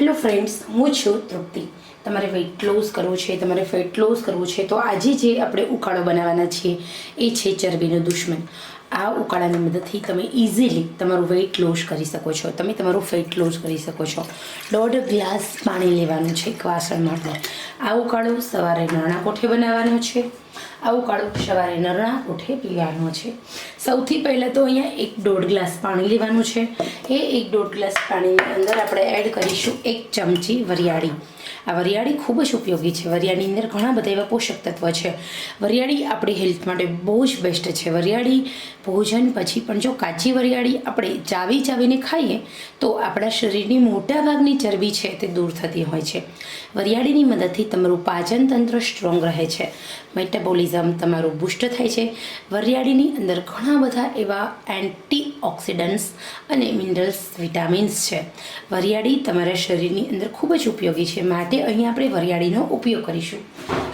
Hello friends, હું છું તૃપ્તિ. તમારે વેઇટ લોસ કરવું છે, તમારે ફેટ લોસ કરવું છે, તો આજે જે આપણે ઉકાળો બનાવવાના છીએ, એ છે ચરબીનો દુશ્મન. આ ઉકાળાની મદદથી તમે ઇઝીલી તમારું વેઇટ લોસ કરી શકો છો. તમે તમારું ફેટ લોસ કરી શકો છો. દોઢ ગ્લાસ પાણી લેવાનું છે એક વાસણ માટે. આ ઉકાળો સવારે નરણા કોઠે બનાવવાનો છે. આ ઉકાળો સવારે નરણા કોઠે પીવાનો છે. સૌથી પહેલાં તો અહીંયા એક દોઢ ગ્લાસ પાણી લેવાનું છે. એ એક દોઢ ગ્લાસ પાણીની અંદર આપણે એડ કરીશું એક ચમચી વરિયાળી. આ વરિયાળી ખૂબ જ ઉપયોગી છે. વરિયાળીની અંદર ઘણા બધા એવા પોષક તત્વ છે. વરિયાળી આપણી હેલ્થ માટે બહુ જ બેસ્ટ છે. વરિયાળી ભોજન પછી પણ જો કાચી વરિયાળી આપણે ચાવી ચાવીને ખાઈએ, તો આપણા શરીરની મોટાભાગની ચરબી છે તે દૂર થતી હોય છે. વરિયાળીની મદદથી તમારું પાચન તંત્ર સ્ટ્રોંગ રહે છે. મેટાબોલિઝમ તમારું બુસ્ટ થાય છે. વરિયાળીની અંદર ઘણા બધા એવા એન્ટી ઓક્સિડન્ટ્સ અને મિનરલ્સ, વિટામિન્સ છે. વરિયાળી તમારા શરીરની અંદર ખૂબ જ ઉપયોગી છે. માટે અહીં આપણે વરિયાળીનો ઉપયોગ કરીશું.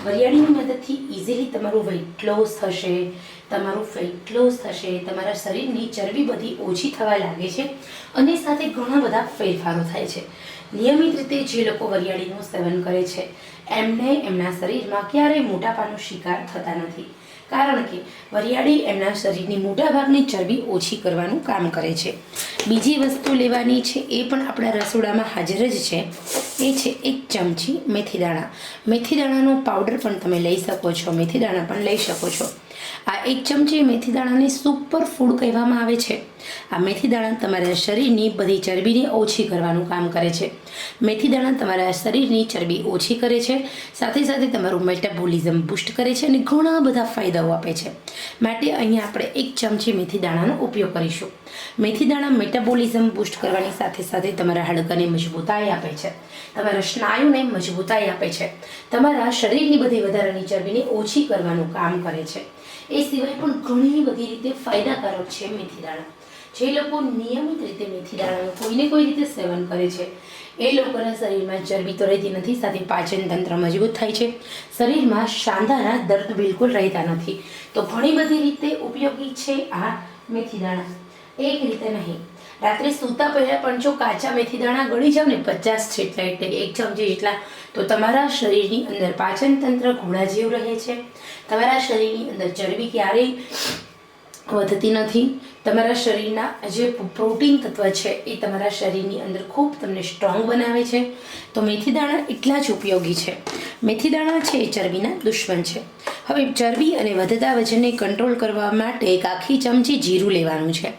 વરિયાળીની મદદથી ઇઝીલી તમારું વેઇટ લોસ થશે, તમારું ફેટ લોસ થશે, તમારા શરીરની ચરબી બધી ઓછી થવા લાગે છે અને સાથે ઘણા બધા ફેરફારો થાય છે. નિયમિત રીતે જે લોકો વરિયાળીનું સેવન કરે છે, એમને એમના શરીરમાં ક્યારેય મોટાપાનો શિકાર થતા નથી. કારણ કે વરિયાળી એમના શરીરની મોટાભાગની ચરબી ઓછી કરવાનું કામ કરે છે. બીજી વસ્તુ લેવાની છે, એ પણ આપણા રસોડામાં હાજર જ છે. એ છે એક ચમચી મેથી દાણા. મેથી દાણાનો પાવડર પણ તમે લઈ શકો છો, મેથી દાણા પણ લઈ શકો છો. આ એક ચમચી મેથી દાણાને સુપર ફૂડ કહેવામાં આવે છે. આ મેથી દાણા તમારા શરીરની બધી ચરબીને ઓછી કરવાનું કામ કરે છે. મેથી દાણા તમારા શરીરની ચરબી ઓછી કરે છે, સાથે સાથે તમારું મેટાબોલિઝમ બુસ્ટ કરે છે અને ઘણા બધા ફાયદાઓ આપે છે. માટે અહીંયા આપણે એક ચમચી મેથી દાણાનો ઉપયોગ કરીશું. મેથી દાણા મેટાબોલિઝમ બુસ્ટ કરવાની સાથે સાથે તમારા હાડકાને મજબૂતાઈ આપે છે. તમારા સ્નાયુને મજબૂતાઈ આપે છે. તમારા શરીરની બધી વધારાની ચરબીને ઓછી કરવાનું કામ કરે છે. એ સિવાય પણ ઘણી બધી રીતે ફાયદાકારક છે મેથી દાણા. જે લોકો નિયમિત રીતે મેથી દાણાનું કોઈને કોઈ રીતે સેવન કરે છે, એ લોકોના શરીરમાં ચરબી તો રહેતી નથી, સાથે પાચન તંત્ર મજબૂત થાય છે. શરીરમાં સાંધાના દર્દ બિલકુલ રહેતા નથી. તો ઘણી બધી રીતે ઉપયોગી છે આ મેથી દાણા. એક રીતે નહીં. રાત્રે સૂતા પહેલાં પણ જો કાચા મેથી દાણા ગળી જાવ ને પચાસ જેટલા એટલે એક ચમચી જેટલા, તો તમારા શરીરની અંદર પાચન તંત્ર ઘોડા જેવું રહે છે. તમારા શરીરની અંદર ચરબી ક્યારેય વધતી નથી. તમારા શરીરના જે પ્રોટીન તત્વ છે એ તમારા શરીરની અંદર ખૂબ તમને સ્ટ્રોંગ બનાવે છે. તો મેથી દાણા એટલા જ ઉપયોગી છે. મેથી દાણા છે એ ચરબીના દુશ્મન છે. હવે ચરબી અને વધતા વજનને કંટ્રોલ કરવા માટે એક આખી ચમચી જીરું લેવાનું છે.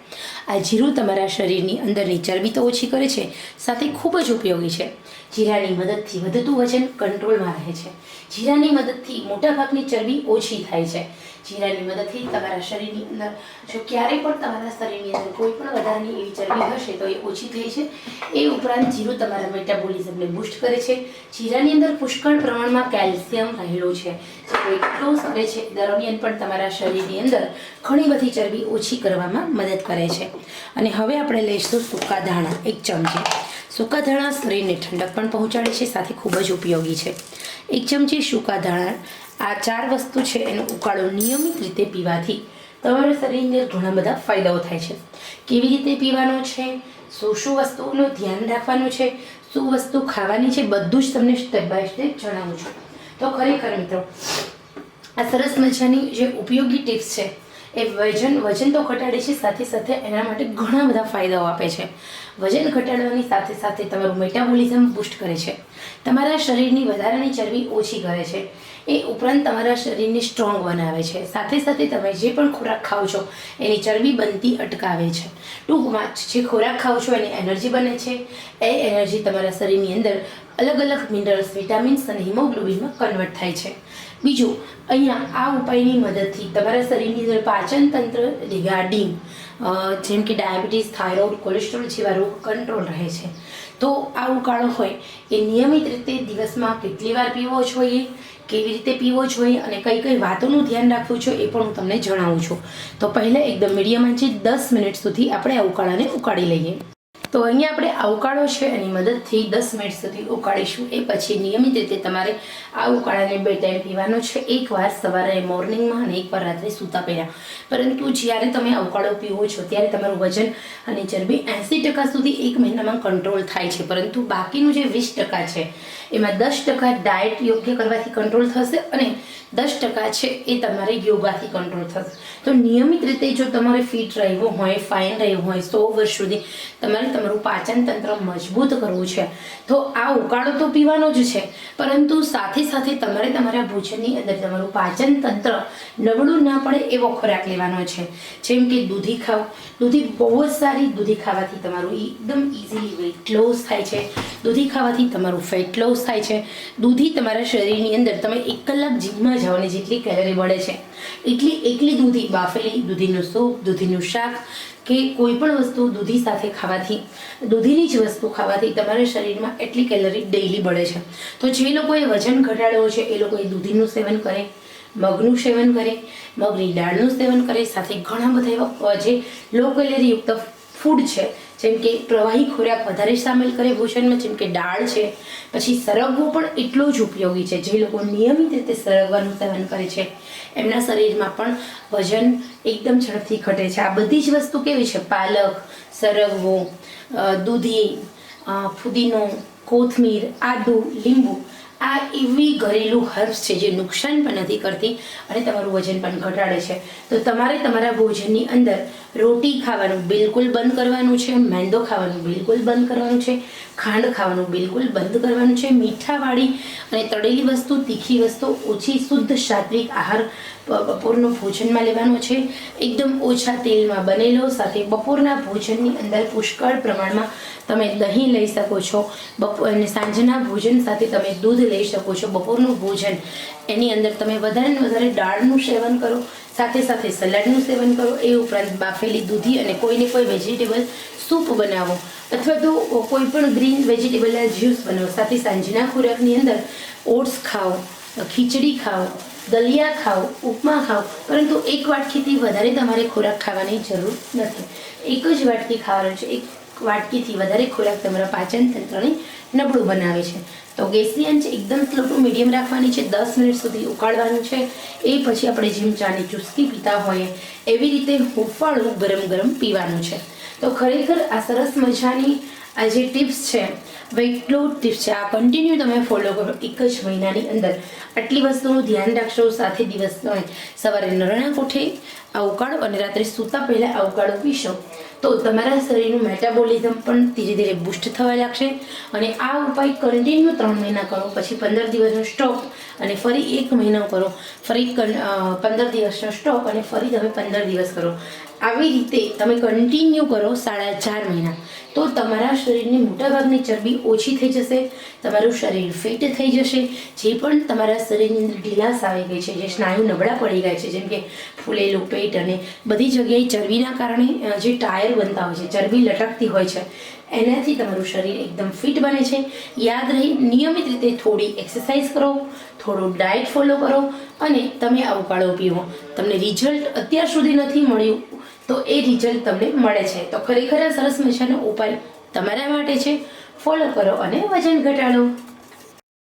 આ જીરું તમારા શરીરની અંદરની ચરબી તો ઓછી કરે છે, સાથે ખૂબ જ ઉપયોગી છે. જીરાની મદદથી વધતું વજન કંટ્રોલમાં રહે છે. જીરાની મદદથી મોટાભાગની ચરબી ઓછી થાય છે. જીરાની મદદથી તમારા શરીરની અંદર જો ક્યારેય પણ તમારા શરીરની અંદર કોઈ પણ વધારાની એવી ચરબી હશે તો એ ઓછી થઈ છે. એ ઉપરાંત જીરું તમારા મેટાબોલિઝમને બૂસ્ટ કરે છે. જીરાની અંદર પુષ્કળ પ્રમાણમાં કેલ્શિયમ રહેલું છે. જે લોસ કરે છે દરમિયાન પણ તમારા શરીરની અંદર ઘણી બધી ચરબી ઓછી કરવામાં મદદ કરે છે. અને હવે આપણે લઈશું સૂકા ધાણા, એક ચમચી. સૂકા ધાણા શરીરને ઠંડક પણ પહોંચાડે છે, સાથે ખૂબ જ ઉપયોગી છે. એક ચમચી સૂકા ધાણા, આ ચાર વસ્તુ છે, એનો ઉકાળો નિયમિત રીતે પીવાથી તમારા શરીરને ઘણા બધા ફાયદાઓ થાય છે. કેવી રીતે પીવાનો છે? શું શું વસ્તુઓનું ધ્યાન રાખવાનું છે? શું વસ્તુ ખાવાની છે? બધું જ તમને સ્ટેપ બાય સ્ટેપ જણાવું છું. તો ખરેખર મિત્રો, આ સરસ મજાની જે ઉપયોગી ટિપ્સ છે એ વજન વજન તો ઘટાડે છે, સાથે સાથે એના માટે ઘણા બધા ફાયદાઓ આપે છે. વજન ઘટાડવાની સાથે સાથે તમારું મેટાબોલિઝમ બૂસ્ટ કરે છે. તમારા શરીરની વધારાની ચરબી ઓછી કરે છે. એ ઉપરાંત તમારા શરીરને સ્ટ્રોંગ બનાવે છે. સાથે સાથે તમે જે પણ ખોરાક ખાઓ છો, એની ચરબી બનતી અટકાવે છે. ટૂંકમાં, જે ખોરાક ખાઓ છો, એની એનર્જી બને છે. એ એનર્જી તમારા શરીરની અંદર અલગ અલગ મિનરલ્સ વિટામિન્સ અને હિમોગ્લોબિનમાં કન્વર્ટ થાય છે. બીજું, અહીંયા આ ઉપાયની મદદથી તમારા શરીરની અંદર પાચન તંત્ર રિગાર્ડિંગ જેમ કે ડાયાબિટીસ થાઇરોઇડ કોલેસ્ટ્રોલ જેવા રોગ કંટ્રોલ રહે છે. તો આ ઉકાળો હોય એ નિયમિત રીતે દિવસમાં કેટલી વાર પીવો જોઈએ, કેવી રીતે પીવો જોઈએ અને કઈ કઈ વાતોનું ધ્યાન રાખવું જોઈએ એ પણ હું તમને જણાવું છું. તો પહેલાં એકદમ મીડિયમ આંચે દસ મિનિટ સુધી આપણે આ ઉકાળાને ઉકાળી લઈએ. તો અહીંયા આપણે આવકાળો છે, એની મદદથી દસ મિનિટ સુધી ઉકાળીશું. એ પછી નિયમિત રીતે તમારે આ ઉકાળાને બે ટાઈમ પીવાનો છે. એકવાર સવારે મોર્નિંગમાં અને એકવાર રાત્રે સૂતા પહેલાં. પરંતુ જ્યારે તમે અવકાળો પીવો છો, ત્યારે તમારું વજન અને ચરબી એંસી ટકા સુધી એક મહિનામાં કંટ્રોલ થાય છે. પરંતુ બાકીનું જે વીસ ટકા છે, એમાં દસ ટકા ડાયટ યોગ્ય કરવાથી કંટ્રોલ થશે અને દસ ટકા છે, એ તમારે યોગાથી કંટ્રોલ થશે. તો નિયમિત રીતે જો તમારે ફિટ રહેવું હોય, ફાઇન રહેવું હોય, સો વર્ષ સુધી તમારે તમારું પાચન તંત્ર મજબૂત કરવું છે. તો આ ઉકાળો તો પીવાનો જ છે. પરંતુ સાથે સાથે તમારે તમારા ભોજનની અંદર તમારું પાચન તંત્ર નબળું ના પડે એવો ખોરાક લેવાનો છે. જેમ કે દૂધી ખાવ, દૂધી બહુ જ સારી દૂધી ખાવાથી તમારું એકદમ ઇઝીલી વેઇટ લોસ થાય છે. દૂધી ખાવાથી તમારું ફેટ લોસ થાય છે. દૂધી તમારા શરીરની અંદર તમે એક કલાક જીમમાં જાઓ ને જેટલી કેલરી બળે છે. એટલી એકલી દૂધી, બાફેલી દૂધીનું સૂપ દૂધીનું શાક કે કોઈ પણ વસ્તુ દૂધી સાથે ખાવાથી દૂધીની જ વસ્તુ ખાવાથી તમારા શરીરમાં એટલી કેલરી ડેઈલી બળે છે. તો જે લોકોએ વજન ઘટાડવો છે, એ લોકોએ દૂધીનું સેવન કરે, મગનું સેવન કરે, મગની દાળનું સેવન કરે, સાથે ઘણા બધા એવા જે લો કેલરીયુક્ત ફૂડ છે, જેમ કે પ્રવાહી ખોરાક વધારે સામેલ કરે ભોજનમાં, જેમ કે દાળ છે, પછી સરગવો પણ એટલો જ ઉપયોગી છે, જે લોકો નિયમિત રીતે સરગવાનું સેવન કરે છે. એમના શરીરમાં પણ વજન એકદમ ઝડપથી ઘટે છે. આ બધી જ વસ્તુ કેવી છે? પાલક, સરગવો દૂધી ફુદીનો, કોથમીર, આદુ, લીંબુ આ એવી ઘરેલું હર્બ્સ છે જે નુકસાન પણ નથી કરતી અને તમારું વજન પણ ઘટાડે છે. તો તમારે તમારા ભોજનની અંદર રોટી ખાવાનું બિલકુલ બંધ કરવાનું છે, મેંદો ખાવાનું બિલકુલ બંધ કરવાનું છે, ખાંડ ખાવાનું બિલકુલ બંધ કરવાનું છે, મીઠાવાળી અને તળેલી વસ્તુ, તીખી વસ્તુ, ઓછી શુદ્ધ સાત્વિક આહાર બપોરનું ભોજનમાં લેવાનો છે. એકદમ ઓછા તેલમાં બનેલો, સાથે બપોરના ભોજનની અંદર પુષ્કળ પ્રમાણમાં તમે દહીં લઈ શકો છો. બપોર અને સાંજના ભોજન સાથે તમે દૂધ લઈ શકો છો. બપોરનું ભોજન, એની અંદર તમે વધારે ને વધારે દાળનું સેવન કરો, સાથે સાથે સલાડનું સેવન કરો. એ ઉપરાંત બાફેલી દૂધી અને કોઈને કોઈ વેજીટેબલ સૂપ બનાવો અથવા તો કોઈ પણ ગ્રીન વેજીટેબલના જ્યુસ બનાવો. સાથે સાંજના ખોરાકની અંદર ઓટ્સ ખાઓ, ખીચડી ખાઓ દલિયા ખાઓ, ઉપમા ખાઓ, પરંતુ એક વાટકીથી વધારે તમારે ખોરાક ખાવાની જરૂર નથી. એક જ વાટકી ખાવાનું છે. એક વાટકીથી વધારે ખોરાક તમારા પાચન તંત્રને નબળું બનાવે છે. તો ગેસની આંચ એકદમ સ્લો ટુ મીડિયમ રાખવાની છે. દસ મિનિટ સુધી ઉકાળવાનું છે. એ પછી આપણે જેમ ચાની ચુસ્કી પીતા હોઈએ, એવી રીતે હુંફાળું ગરમ ગરમ પીવાનું છે. તો ખરેખર આ સરસ મજાની આ જે ટિપ્સ છે વેઇટ લોસ ટિપ્સ છે, આ કન્ટિન્યુ તમે ફોલો કરો એક જ મહિનાની અંદર. આટલી વસ્તુનું ધ્યાન રાખશો, સાથે દિવસ સવારે નરણા કોઠે આ ઉકાળો અને રાત્રે સૂતા પહેલાં આ ઉકાળો પીશો. તો તમારા શરીરનું મેટાબોલિઝમ પણ ધીરે ધીરે બુસ્ટ થવા લાગશે અને આ ઉપાય કન્ટિન્યુ ત્રણ મહિના કરો, પછી પંદર દિવસનો સ્ટોપ અને ફરી એક મહિનો કરો. ફરી પંદર દિવસનો સ્ટોપ અને ફરી તમે પંદર દિવસ કરો. આવી રીતે તમે કન્ટિન્યુ કરો સાડા ચાર મહિના. તો તમારા શરીરની મોટાભાગની ચરબી ઓછી થઈ જશે, તમારું શરીર ફિટ થઈ જશે, જે પણ તમારા શરીરની અંદર ઢીલાસ આવી ગઈ છે, જે સ્નાયુ નબળા પડી ગયા છે, જેમ કે ફૂલેલું પેટ અને બધી જગ્યાએ ચરબીના કારણે જે ટાયર બનતા હોય છે, ચરબી લટકતી હોય છે, એનાથી તમારું શરીર એકદમ ફિટ બને છે. યાદ રહી, નિયમિત રીતે થોડી એક્સરસાઇઝ કરો, થોડું ડાયટ ફોલો કરો અને તમે આ ઉકાળો પીવો. તમને રિઝલ્ટ અત્યાર સુધી નથી મળ્યું તો એ રિઝલ્ટ તમને મળે છે. તો ખરેખર આ સરસ મજાનો ઉપાય તમારા માટે છે. ફોલો કરો અને વજન ઘટાડો.